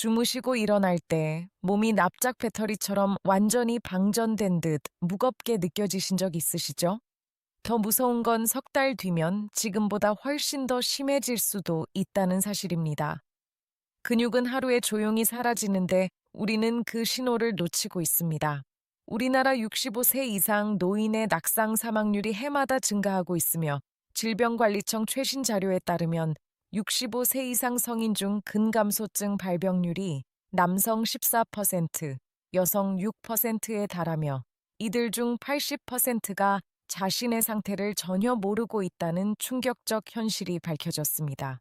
주무시고 일어날 때 몸이 납작 배터리처럼 완전히 방전된 듯 무겁게 느껴지신 적 있으시죠? 더 무서운 건 석 달 뒤면 지금보다 훨씬 더 심해질 수도 있다는 사실입니다. 근육은 하루에 조용히 사라지는데 우리는 그 신호를 놓치고 있습니다. 우리나라 65세 이상 노인의 낙상 사망률이 해마다 증가하고 있으며 질병관리청 최신 자료에 따르면 65세 이상 성인 중 근감소증 발병률이 남성 14%, 여성 6%에 달하며 이들 중 80%가 자신의 상태를 전혀 모르고 있다는 충격적 현실이 밝혀졌습니다.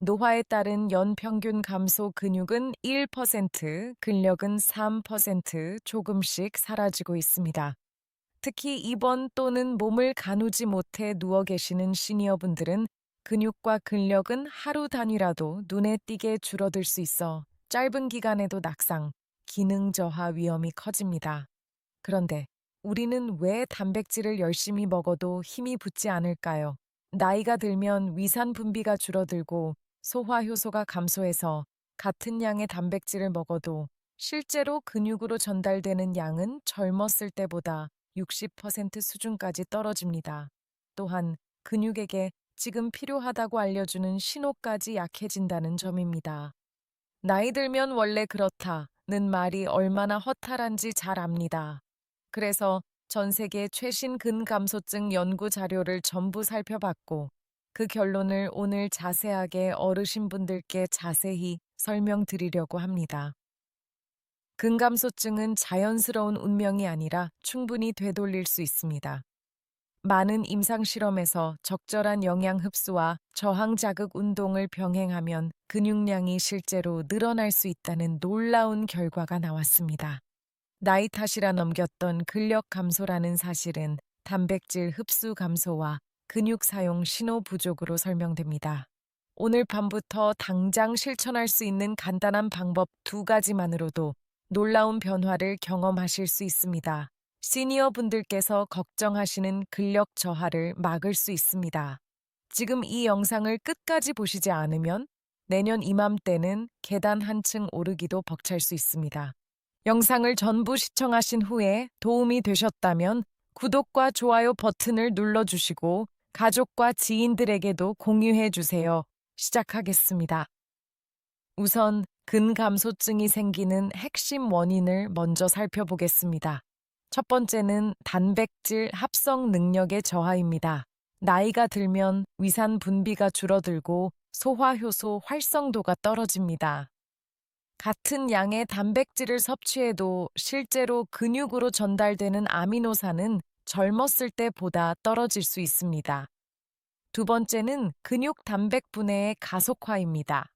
노화에 따른 연평균 감소 근육은 1%, 근력은 3% 조금씩 사라지고 있습니다. 특히 입원 또는 몸을 가누지 못해 누워 계시는 시니어분들은 근육과 근력은 하루 단위라도 눈에 띄게 줄어들 수 있어 짧은 기간에도 낙상, 기능 저하 위험이 커집니다. 그런데 우리는 왜 단백질을 열심히 먹어도 힘이 붙지 않을까요? 나이가 들면 위산 분비가 줄어들고 소화 효소가 감소해서 같은 양의 단백질을 먹어도 실제로 근육으로 전달되는 양은 젊었을 때보다 60% 수준까지 떨어집니다. 또한 근육에게 지금 필요하다고 알려주는 신호까지 약해진다는 점입니다. 나이 들면 원래 그렇다는 말이 얼마나 허탈한지 잘 압니다. 그래서 전 세계 최신 근감소증 연구 자료를 전부 살펴봤고 그 결론을 오늘 자세하게 어르신분들께 자세히 설명드리려고 합니다. 근감소증은 자연스러운 운명이 아니라 충분히 되돌릴 수 있습니다. 많은 임상 실험에서 적절한 영양 흡수와 저항 자극 운동을 병행하면 근육량이 실제로 늘어날 수 있다는 놀라운 결과가 나왔습니다. 나이 탓이라 넘겼던 근력 감소라는 사실은 단백질 흡수 감소와 근육 사용 신호 부족으로 설명됩니다. 오늘 밤부터 당장 실천할 수 있는 간단한 방법 두 가지만으로도 놀라운 변화를 경험하실 수 있습니다. 시니어 분들께서 걱정하시는 근력 저하를 막을 수 있습니다. 지금 이 영상을 끝까지 보시지 않으면 내년 이맘때는 계단 한층 오르기도 벅찰 수 있습니다. 영상을 전부 시청하신 후에 도움이 되셨다면 구독과 좋아요 버튼을 눌러주시고 가족과 지인들에게도 공유해 주세요. 시작하겠습니다. 우선 근감소증이 생기는 핵심 원인을 먼저 살펴보겠습니다. 첫 번째는 단백질 합성 능력의 저하입니다. 나이가 들면 위산 분비가 줄어들고 소화효소 활성도가 떨어집니다. 같은 양의 단백질을 섭취해도 실제로 근육으로 전달되는 아미노산은 젊었을 때보다 떨어질 수 있습니다. 두 번째는 근육 단백 분해의 가속화입니다.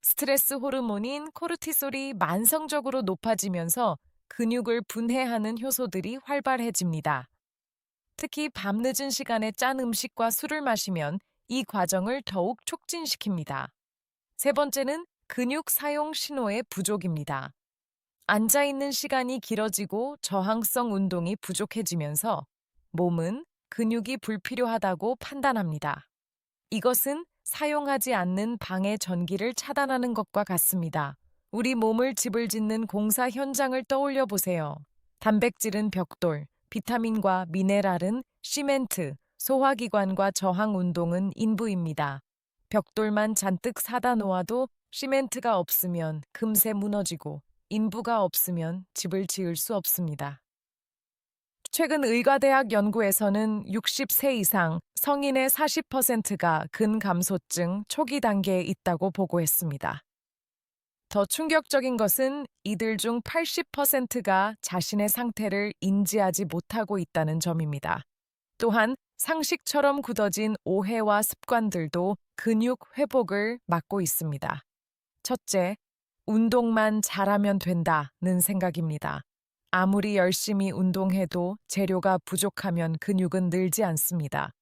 스트레스 호르몬인 코르티솔이 만성적으로 높아지면서 근육을 분해하는 효소들이 활발해집니다. 특히 밤늦은 시간에 짠 음식과 술을 마시면 이 과정을 더욱 촉진시킵니다. 세 번째는 근육 사용 신호의 부족입니다. 앉아 있는 시간이 길어지고 저항성 운동이 부족해지면서 몸은 근육이 불필요하다고 판단합니다. 이것은 사용하지 않는 방의 전기를 차단하는 것과 같습니다. 우리 몸을 집을 짓는 공사 현장을 떠올려 보세요. 단백질은 벽돌, 비타민과 미네랄은 시멘트, 소화기관과 저항 운동은 인부입니다. 벽돌만 잔뜩 사다 놓아도 시멘트가 없으면 금세 무너지고 인부가 없으면 집을 지을 수 없습니다. 최근 의과대학 연구에서는 60세 이상 성인의 40%가 근감소증 초기 단계에 있다고 보고했습니다. 더 충격적인 것은 이들 중 80%가 자신의 상태를 인지하지 못하고 있다는 점입니다. 또한 상식처럼 굳어진 오해와 습관들도 근육 회복을 막고 있습니다. 첫째, 운동만 잘하면 된다는 생각입니다. 아무리 열심히 운동해도 재료가 부족하면 근육은 늘지 않습니다.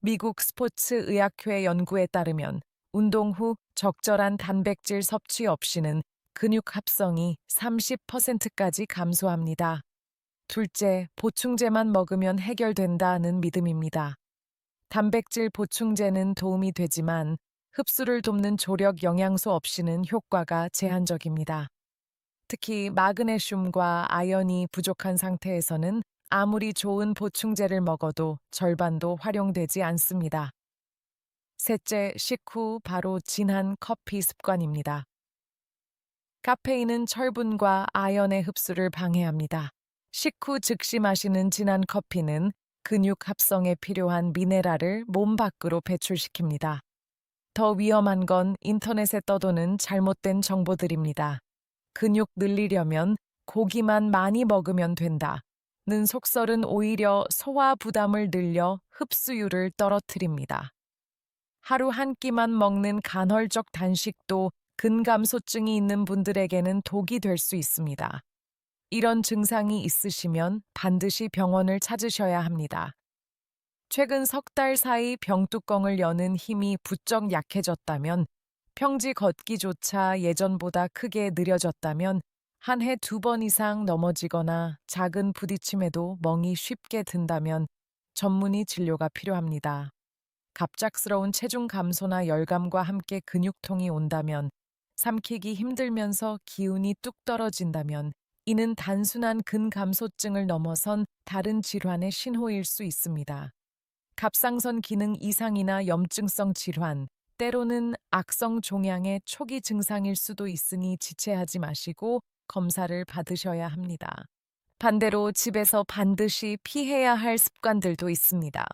미국 스포츠 의학회 연구에 따르면 운동 후 적절한 단백질 섭취 없이는 근육 합성이 30%까지 감소합니다. 둘째, 보충제만 먹으면 해결된다는 믿음입니다. 단백질 보충제는 도움이 되지만 흡수를 돕는 조력 영양소 없이는 효과가 제한적입니다. 특히 마그네슘과 아연이 부족한 상태에서는 아무리 좋은 보충제를 먹어도 절반도 활용되지 않습니다. 셋째, 식후 바로 진한 커피 습관입니다. 카페인은 철분과 아연의 흡수를 방해합니다. 식후 즉시 마시는 진한 커피는 근육 합성에 필요한 미네랄을 몸 밖으로 배출시킵니다. 더 위험한 건 인터넷에 떠도는 잘못된 정보들입니다. 근육 늘리려면 고기만 많이 먹으면 된다. 는 속설은 오히려 소화 부담을 늘려 흡수율을 떨어뜨립니다. 하루 한 끼만 먹는 간헐적 단식도 근감소증이 있는 분들에게는 독이 될 수 있습니다. 이런 증상이 있으시면 반드시 병원을 찾으셔야 합니다. 최근 석 달 사이 병뚜껑을 여는 힘이 부쩍 약해졌다면, 평지 걷기조차 예전보다 크게 느려졌다면, 한 해 두 번 이상 넘어지거나 작은 부딪힘에도 멍이 쉽게 든다면 전문의 진료가 필요합니다. 갑작스러운 체중 감소나 열감과 함께 근육통이 온다면, 삼키기 힘들면서 기운이 뚝 떨어진다면, 이는 단순한 근감소증을 넘어선 다른 질환의 신호일 수 있습니다. 갑상선 기능 이상이나 염증성 질환, 때로는 악성 종양의 초기 증상일 수도 있으니 지체하지 마시고 검사를 받으셔야 합니다. 반대로 집에서 반드시 피해야 할 습관들도 있습니다.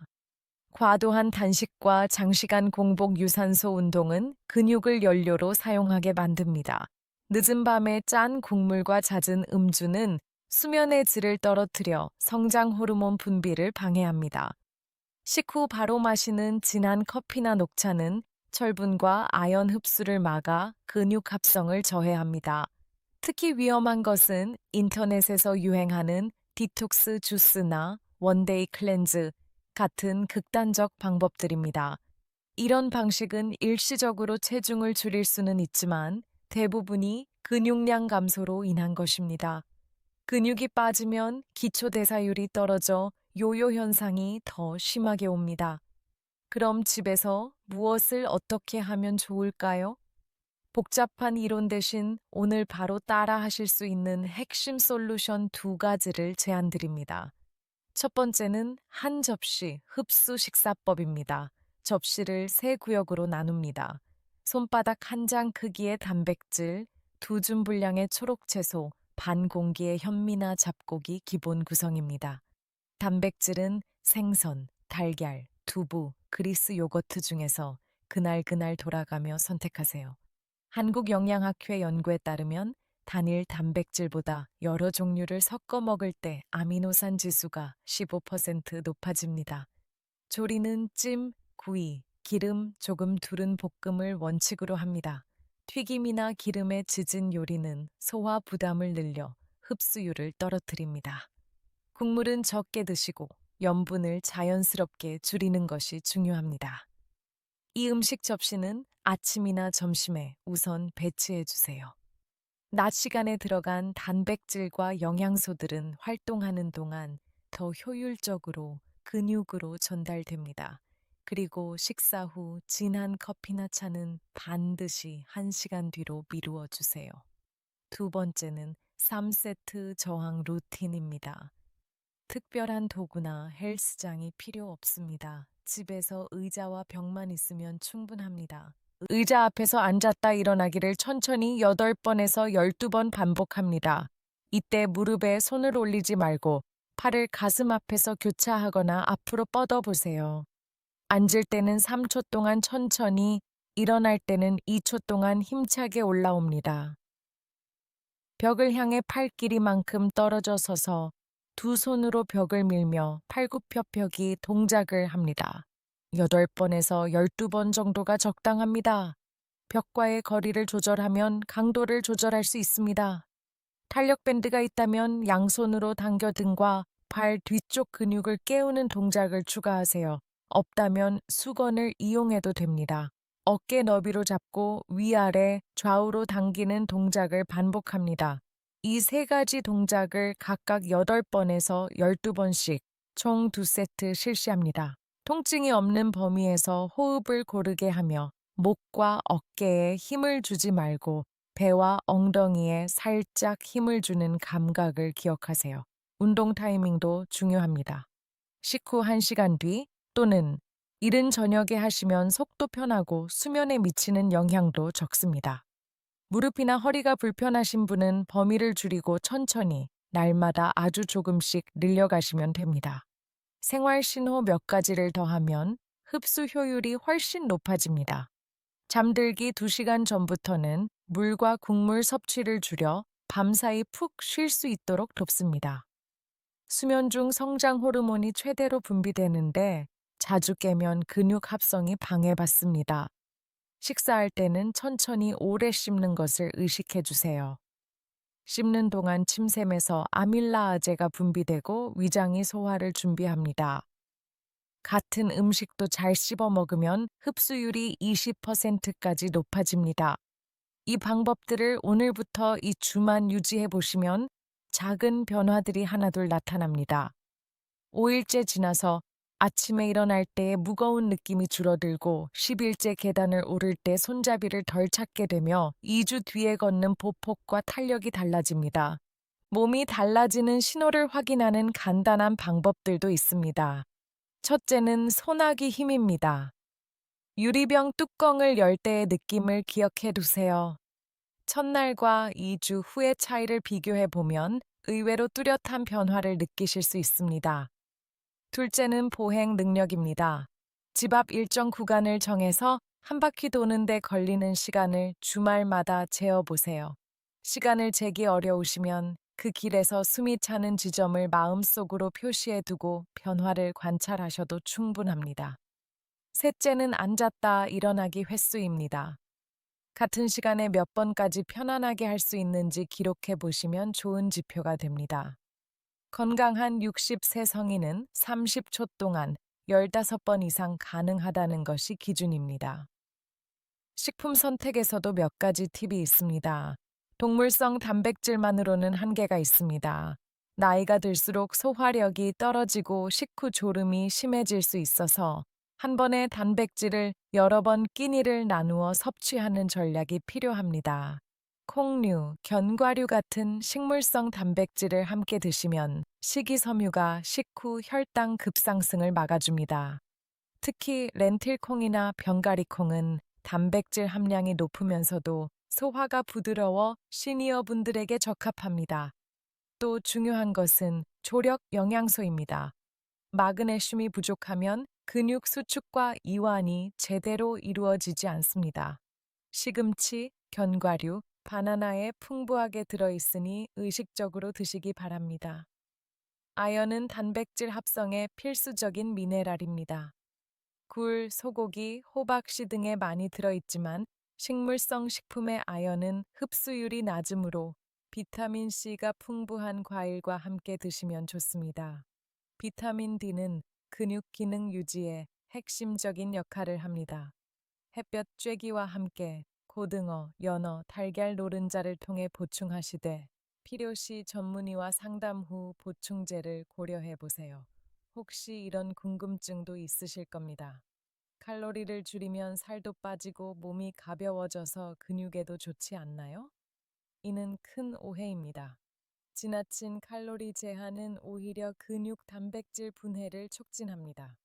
과도한 단식과 장시간 공복 유산소 운동은 근육을 연료로 사용하게 만듭니다. 늦은 밤에 짠 국물과 잦은 음주는 수면의 질을 떨어뜨려 성장 호르몬 분비를 방해합니다. 식후 바로 마시는 진한 커피나 녹차는 철분과 아연 흡수를 막아 근육 합성을 저해합니다. 특히 위험한 것은 인터넷에서 유행하는 디톡스 주스나 원데이 클렌즈 같은 극단적 방법들입니다. 이런 방식은 일시적으로 체중을 줄일 수는 있지만 대부분이 근육량 감소로 인한 것입니다. 근육이 빠지면 기초 대사율이 떨어져 요요 현상이 더 심하게 옵니다. 그럼 집에서 무엇을 어떻게 하면 좋을까요? 복잡한 이론 대신 오늘 바로 따라 하실 수 있는 핵심 솔루션 두 가지를 제안드립니다. 첫 번째는 한 접시 흡수 식사법입니다. 접시를 세 구역으로 나눕니다. 손바닥 한 장 크기의 단백질, 두 줌 분량의 초록 채소, 반 공기의 현미나 잡곡이 기본 구성입니다. 단백질은 생선, 달걀, 두부, 그리스 요거트 중에서 그날 그날 돌아가며 선택하세요. 한국영양학회 연구에 따르면 단일 단백질보다 여러 종류를 섞어 먹을 때 아미노산 지수가 15% 높아집니다. 조리는 찜, 구이, 기름 조금 두른 볶음을 원칙으로 합니다. 튀김이나 기름에 지진 요리는 소화 부담을 늘려 흡수율을 떨어뜨립니다. 국물은 적게 드시고 염분을 자연스럽게 줄이는 것이 중요합니다. 이 음식 접시는 아침이나 점심에 우선 배치해 주세요. 낮 시간에 들어간 단백질과 영양소들은 활동하는 동안 더 효율적으로 근육으로 전달됩니다. 그리고 식사 후 진한 커피나 차는 반드시 1시간 뒤로 미루어 주세요. 두 번째는 3세트 저항 루틴입니다. 특별한 도구나 헬스장이 필요 없습니다. 집에서 의자와 벽만 있으면 충분합니다. 의자 앞에서 앉았다 일어나기를 천천히 8번에서 12번 반복합니다. 이때 무릎에 손을 올리지 말고 팔을 가슴 앞에서 교차하거나 앞으로 뻗어 보세요. 앉을 때는 3초 동안 천천히, 일어날 때는 2초 동안 힘차게 올라옵니다. 벽을 향해 팔 길이만큼 떨어져 서서 두 손으로 벽을 밀며 팔굽혀펴기 동작을 합니다. 8번에서 12번 정도가 적당합니다. 벽과의 거리를 조절하면 강도를 조절할 수 있습니다. 탄력 밴드가 있다면 양손으로 당겨 등과 발 뒤쪽 근육을 깨우는 동작을 추가하세요. 없다면 수건을 이용해도 됩니다. 어깨 너비로 잡고 위아래 좌우로 당기는 동작을 반복합니다. 이 세 가지 동작을 각각 8번에서 12번씩 총 2세트 실시합니다. 통증이 없는 범위에서 호흡을 고르게 하며 목과 어깨에 힘을 주지 말고 배와 엉덩이에 살짝 힘을 주는 감각을 기억하세요. 운동 타이밍도 중요합니다. 식후 1시간 뒤 또는 이른 저녁에 하시면 속도 편하고 수면에 미치는 영향도 적습니다. 무릎이나 허리가 불편하신 분은 범위를 줄이고 천천히 날마다 아주 조금씩 늘려가시면 됩니다. 생활 신호 몇 가지를 더하면 흡수 효율이 훨씬 높아집니다. 잠들기 2시간 전부터는 물과 국물 섭취를 줄여 밤사이 푹 쉴 수 있도록 돕습니다. 수면 중 성장 호르몬이 최대로 분비되는데 자주 깨면 근육 합성이 방해받습니다. 식사할 때는 천천히 오래 씹는 것을 의식해 주세요. 씹는 동안 침샘에서 아밀라아제가 분비되고 위장이 소화를 준비합니다. 같은 음식도 잘 씹어 먹으면 흡수율이 20%까지 높아집니다. 이 방법들을 오늘부터 이 주만 유지해 보시면 작은 변화들이 하나둘 나타납니다. 5일째 지나서 아침에 일어날 때 무거운 느낌이 줄어들고 10일째 계단을 오를 때 손잡이를 덜 찾게 되며 2주 뒤에 걷는 보폭과 탄력이 달라집니다. 몸이 달라지는 신호를 확인하는 간단한 방법들도 있습니다. 첫째는 소나기 힘입니다. 유리병 뚜껑을 열 때의 느낌을 기억해 두세요. 첫날과 2주 후의 차이를 비교해 보면 의외로 뚜렷한 변화를 느끼실 수 있습니다. 둘째는 보행 능력입니다. 집 앞 일정 구간을 정해서 한 바퀴 도는데 걸리는 시간을 주말마다 재어 보세요. 시간을 재기 어려우시면 그 길에서 숨이 차는 지점을 마음속으로 표시해 두고 변화를 관찰하셔도 충분합니다. 셋째는 앉았다 일어나기 횟수입니다. 같은 시간에 몇 번까지 편안하게 할 수 있는지 기록해 보시면 좋은 지표가 됩니다. 건강한 60세 성인은 30초 동안 15번 이상 가능하다는 것이 기준입니다. 식품 선택에서도 몇 가지 팁이 있습니다. 동물성 단백질만으로는 한계가 있습니다. 나이가 들수록 소화력이 떨어지고 식후 졸음이 심해질 수 있어서 한 번에 단백질을 여러 번 끼니를 나누어 섭취하는 전략이 필요합니다. 콩류, 견과류 같은 식물성 단백질을 함께 드시면 식이섬유가 식후 혈당 급상승을 막아줍니다. 특히 렌틸콩이나 병가리콩은 단백질 함량이 높으면서도 소화가 부드러워 시니어 분들에게 적합합니다. 또 중요한 것은 조력 영양소입니다. 마그네슘이 부족하면 근육 수축과 이완이 제대로 이루어지지 않습니다. 시금치, 견과류, 바나나에 풍부하게 들어있으니 의식적으로 드시기 바랍니다. 아연은 단백질 합성에 필수적인 미네랄입니다. 굴, 소고기, 호박씨 등에 많이 들어있지만 식물성 식품의 아연은 흡수율이 낮으므로 비타민C가 풍부한 과일과 함께 드시면 좋습니다. 비타민 D는 근육 기능 유지에 핵심적인 역할을 합니다. 햇볕 쬐기와 함께 고등어, 연어, 달걀 노른자를 통해 보충하시되 필요시 전문의와 상담 후 보충제를 고려해 보세요. 혹시 이런 궁금증도 있으실 겁니다. 칼로리를 줄이면 살도 빠지고 몸이 가벼워져서 근육에도 좋지 않나요? 이는 큰 오해입니다. 지나친 칼로리 제한은 오히려 근육 단백질 분해를 촉진합니다.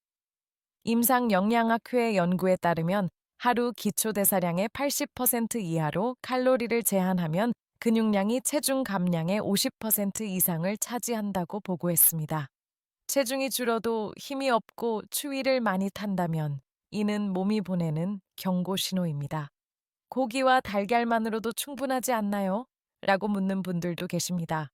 임상 영양학회 연구에 따르면 하루 기초 대사량의 80% 이하로 칼로리를 제한하면 근육량이 체중 감량의 50% 이상을 차지한다고 보고했습니다. 체중이 줄어도 힘이 없고 추위를 많이 탄다면 이는 몸이 보내는 경고 신호입니다. 고기와 달걀만으로도 충분하지 않나요? 라고 묻는 분들도 계십니다.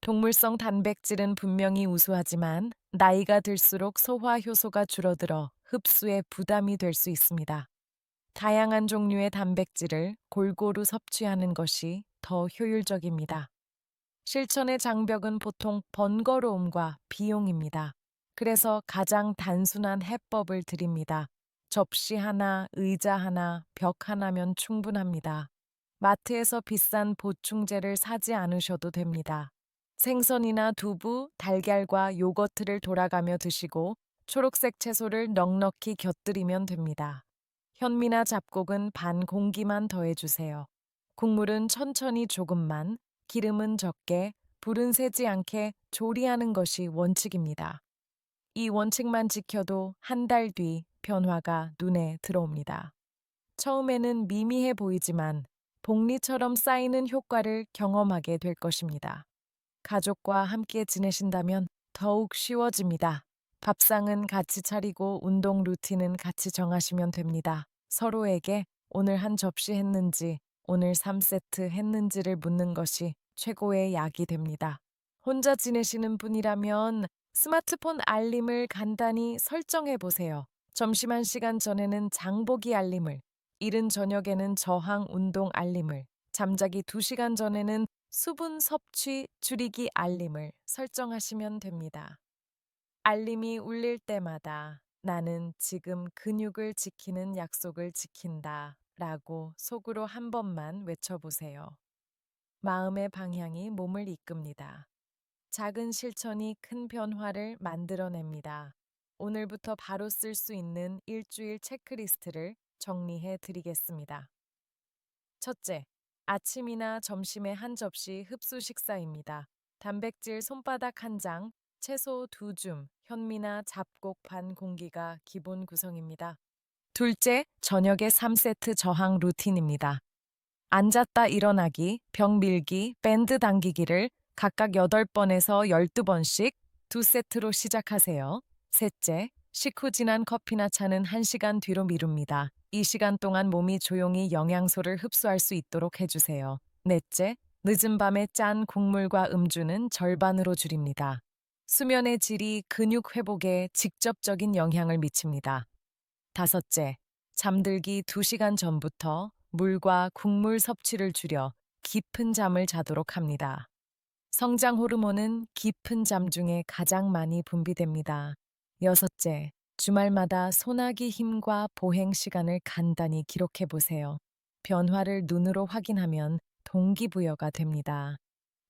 동물성 단백질은 분명히 우수하지만 나이가 들수록 소화 효소가 줄어들어 흡수에 부담이 될 수 있습니다. 다양한 종류의 단백질을 골고루 섭취하는 것이 더 효율적입니다. 실천의 장벽은 보통 번거로움과 비용입니다. 그래서 가장 단순한 해법을 드립니다. 접시 하나, 의자 하나, 벽 하나면 충분합니다. 마트에서 비싼 보충제를 사지 않으셔도 됩니다. 생선이나 두부, 달걀과 요거트를 돌아가며 드시고 초록색 채소를 넉넉히 곁들이면 됩니다. 현미나 잡곡은 반 공기만 더해주세요. 국물은 천천히 조금만, 기름은 적게, 불은 새지 않게 조리하는 것이 원칙입니다. 이 원칙만 지켜도 한 달 뒤 변화가 눈에 들어옵니다. 처음에는 미미해 보이지만 복리처럼 쌓이는 효과를 경험하게 될 것입니다. 가족과 함께 지내신다면 더욱 쉬워집니다. 밥상은 같이 차리고 운동 루틴은 같이 정하시면 됩니다. 서로에게 오늘 한 접시 했는지, 오늘 3세트 했는지를 묻는 것이 최고의 약이 됩니다. 혼자 지내시는 분이라면 스마트폰 알림을 간단히 설정해 보세요. 점심 한 시간 전에는 장보기 알림을, 이른 저녁에는 저항 운동 알림을, 잠자기 2시간 전에는 수분 섭취 줄이기 알림을 설정하시면 됩니다. 알림이 울릴 때마다 나는 지금 근육을 지키는 약속을 지킨다 라고 속으로 한 번만 외쳐보세요. 마음의 방향이 몸을 이끕니다. 작은 실천이 큰 변화를 만들어냅니다. 오늘부터 바로 쓸 수 있는 일주일 체크리스트를 정리해 드리겠습니다. 첫째, 아침이나 점심에 한 접시 흡수 식사입니다. 단백질 손바닥 한 장, 채소 두 줌, 현미나 잡곡 반 공기가 기본 구성입니다. 둘째, 저녁에 3세트 저항 루틴입니다. 앉았다 일어나기, 벽 밀기, 밴드 당기기를 각각 8번에서 12번씩 두 세트로 시작하세요. 셋째, 식후 진한 커피나 차는 1시간 뒤로 미룹니다. 이 시간 동안 몸이 조용히 영양소를 흡수할 수 있도록 해주세요. 넷째, 늦은 밤에 짠 국물과 음주는 절반으로 줄입니다. 수면의 질이 근육 회복에 직접적인 영향을 미칩니다. 다섯째, 잠들기 2시간 전부터 물과 국물 섭취를 줄여 깊은 잠을 자도록 합니다. 성장 호르몬은 깊은 잠 중에 가장 많이 분비됩니다. 여섯째, 주말마다 소나기 힘과 보행 시간을 간단히 기록해 보세요. 변화를 눈으로 확인하면 동기부여가 됩니다.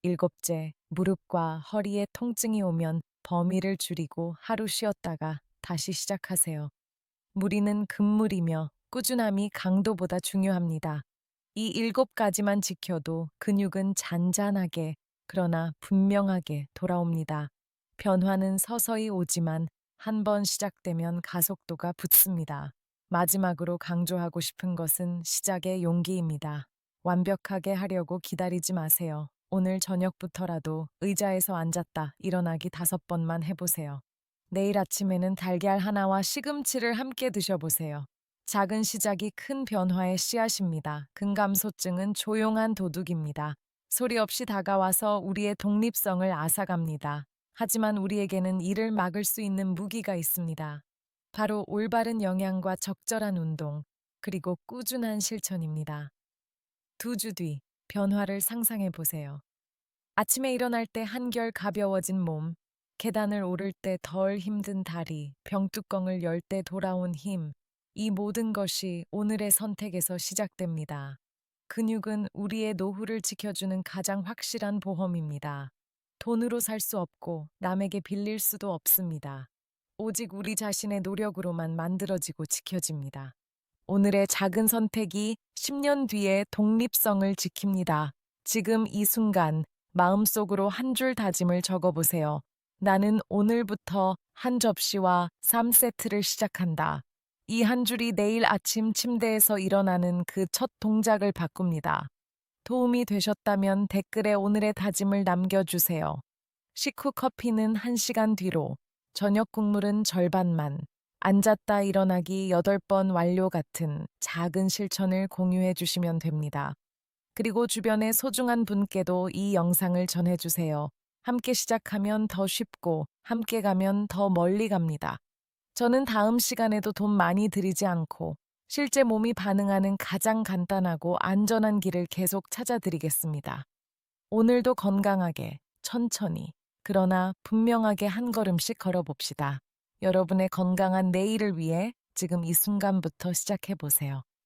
일곱째, 무릎과 허리에 통증이 오면 범위를 줄이고 하루 쉬었다가 다시 시작하세요. 무리는 금물이며 꾸준함이 강도보다 중요합니다. 이 일곱 가지만 지켜도 근육은 잔잔하게 그러나 분명하게 돌아옵니다. 변화는 서서히 오지만 한 번 시작되면 가속도가 붙습니다. 마지막으로 강조하고 싶은 것은 시작의 용기입니다. 완벽하게 하려고 기다리지 마세요. 오늘 저녁부터라도 의자에서 앉았다 일어나기 다섯 번만 해보세요. 내일 아침에는 달걀 하나와 시금치를 함께 드셔보세요. 작은 시작이 큰 변화의 씨앗입니다. 근감소증은 조용한 도둑입니다. 소리 없이 다가와서 우리의 독립성을 앗아갑니다. 하지만 우리에게는 이를 막을 수 있는 무기가 있습니다. 바로 올바른 영양과 적절한 운동, 그리고 꾸준한 실천입니다. 두 주 뒤 변화를 상상해 보세요. 아침에 일어날 때 한결 가벼워진 몸, 계단을 오를 때 덜 힘든 다리, 병뚜껑을 열 때 돌아온 힘, 이 모든 것이 오늘의 선택에서 시작됩니다. 근육은 우리의 노후를 지켜주는 가장 확실한 보험입니다. 돈으로 살 수 없고 남에게 빌릴 수도 없습니다. 오직 우리 자신의 노력으로만 만들어지고 지켜집니다. 오늘의 작은 선택이 10년 뒤의 독립성을 지킵니다. 지금 이 순간 마음속으로 한 줄 다짐을 적어보세요. 나는 오늘부터 한 접시와 3세트를 시작한다. 이 한 줄이 내일 아침 침대에서 일어나는 그 첫 동작을 바꿉니다. 도움이 되셨다면 댓글에 오늘의 다짐을 남겨주세요. 식후 커피는 1시간 뒤로, 저녁 국물은 절반만, 앉았다 일어나기 8번 완료 같은 작은 실천을 공유해 주시면 됩니다. 그리고 주변의 소중한 분께도 이 영상을 전해주세요. 함께 시작하면 더 쉽고, 함께 가면 더 멀리 갑니다. 저는 다음 시간에도 돈 많이 들이지 않고 실제 몸이 반응하는 가장 간단하고 안전한 길을 계속 찾아드리겠습니다. 오늘도 건강하게, 천천히, 그러나 분명하게 한 걸음씩 걸어봅시다. 여러분의 건강한 내일을 위해 지금 이 순간부터 시작해 보세요.